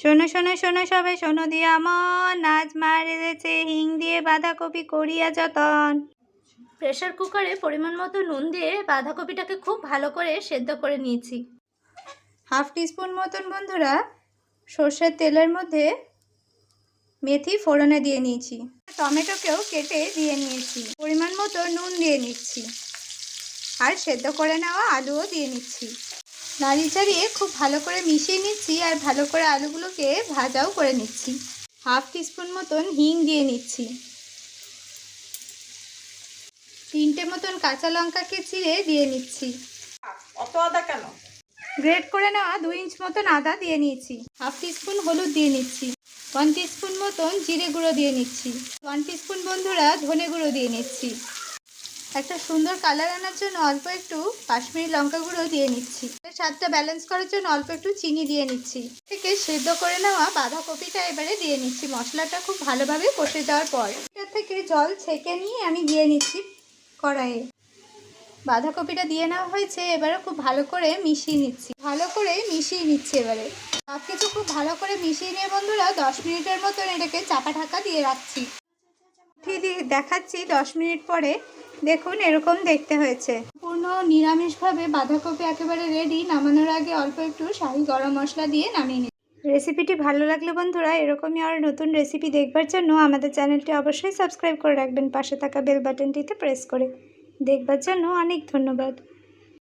শোনো শোনো শোনো সবাই শোনো দিয়ে আমার নাচ মারেছে হিং দিয়ে বাঁধাকপি করিয়া যতন। প্রেশার কুকারে পরিমাণ মতো নুন দিয়ে বাঁধাকপিটাকে খুব ভালো করে সেদ্ধ করে নিয়েছি। হাফ টিস্পুন মতন বন্ধুরা সর্ষের তেলের মধ্যে মেথি ফোড়নে দিয়ে নিয়েছি। টমেটোকেও কেটে দিয়ে নিয়েছি। পরিমাণ মতো নুন দিয়ে নিচ্ছি। আর সেদ্ধ করে নেওয়া আলুও দিয়ে নিচ্ছি। নাড়ি চাড়িয়ে খুব ভালো করে মিশিয়ে নিচ্ছি আর ভালো করে আলুগুলোকে ভাজাও করে নিচ্ছি। হাফ টিস্পুন মতন হিং দিয়ে নিচ্ছি। তিনটে মতন কাঁচা লঙ্কাকে চিড়ে দিয়ে নিচ্ছি। অত আদা কেন? গ্রেট করে নেওয়া দুই ইঞ্চ মতন আদা দিয়ে নিয়েছি। হাফ টিস্পুন হলুদ দিয়ে নিচ্ছি। ওয়ান টিস্পুন মতন জিরে গুঁড়ো দিয়ে নিচ্ছি। ওয়ান টিস্পুন বন্ধুরা ধনে গুঁড়ো দিয়ে নিচ্ছি। একটা সুন্দর কালার আনার জন্য অল্প একটু কাশ্মীরি লঙ্কা গুঁড়ো দিয়ে নিচ্ছি। স্বাদটা ব্যালেন্স করার জন্য অল্প একটু চিনি দিয়ে নিচ্ছি। থেকে সেদ্ধ করে নেওয়া বাঁধাকপিটা এবারে দিয়ে নিচ্ছি। মশলাটা খুব ভালোভাবে কষে যাওয়ার পর। এটা থেকে জল ছেঁকে নিয়ে আমি দিয়ে নিচ্ছি কড়াইয়ে। বাঁধাকপিটা দিয়ে নেওয়া হয়েছে, এবারে খুব ভালো করে মিশিয়ে নিচ্ছি। ভালো করে মিশিয়ে নিচ্ছি এবারে। সব কিছু খুব ভালো করে মিশিয়ে নিয়ে বন্ধুরা দশ মিনিটের মতন এটাকে চাপা ঢাকা দিয়ে রাখছি। দেখাচ্ছি দশ মিনিট পরে দেখুন এরকম দেখতে হয়েছে। পূর্ণ নিরামিষভাবে বাঁধাকপি একেবারে রেডি নামানোর আগে অল্প একটু শাহি গরম মশলা দিয়ে নামিয়ে নিন। রেসিপিটি ভালো লাগলে বন্ধুরা এরকমই আর নতুন রেসিপি দেখবার জন্য আমাদের চ্যানেলটি অবশ্যই সাবস্ক্রাইব করে রাখবেন। পাশে থাকা বেল বাটনটিতে প্রেস করে দেখবার জন্য অনেক ধন্যবাদ।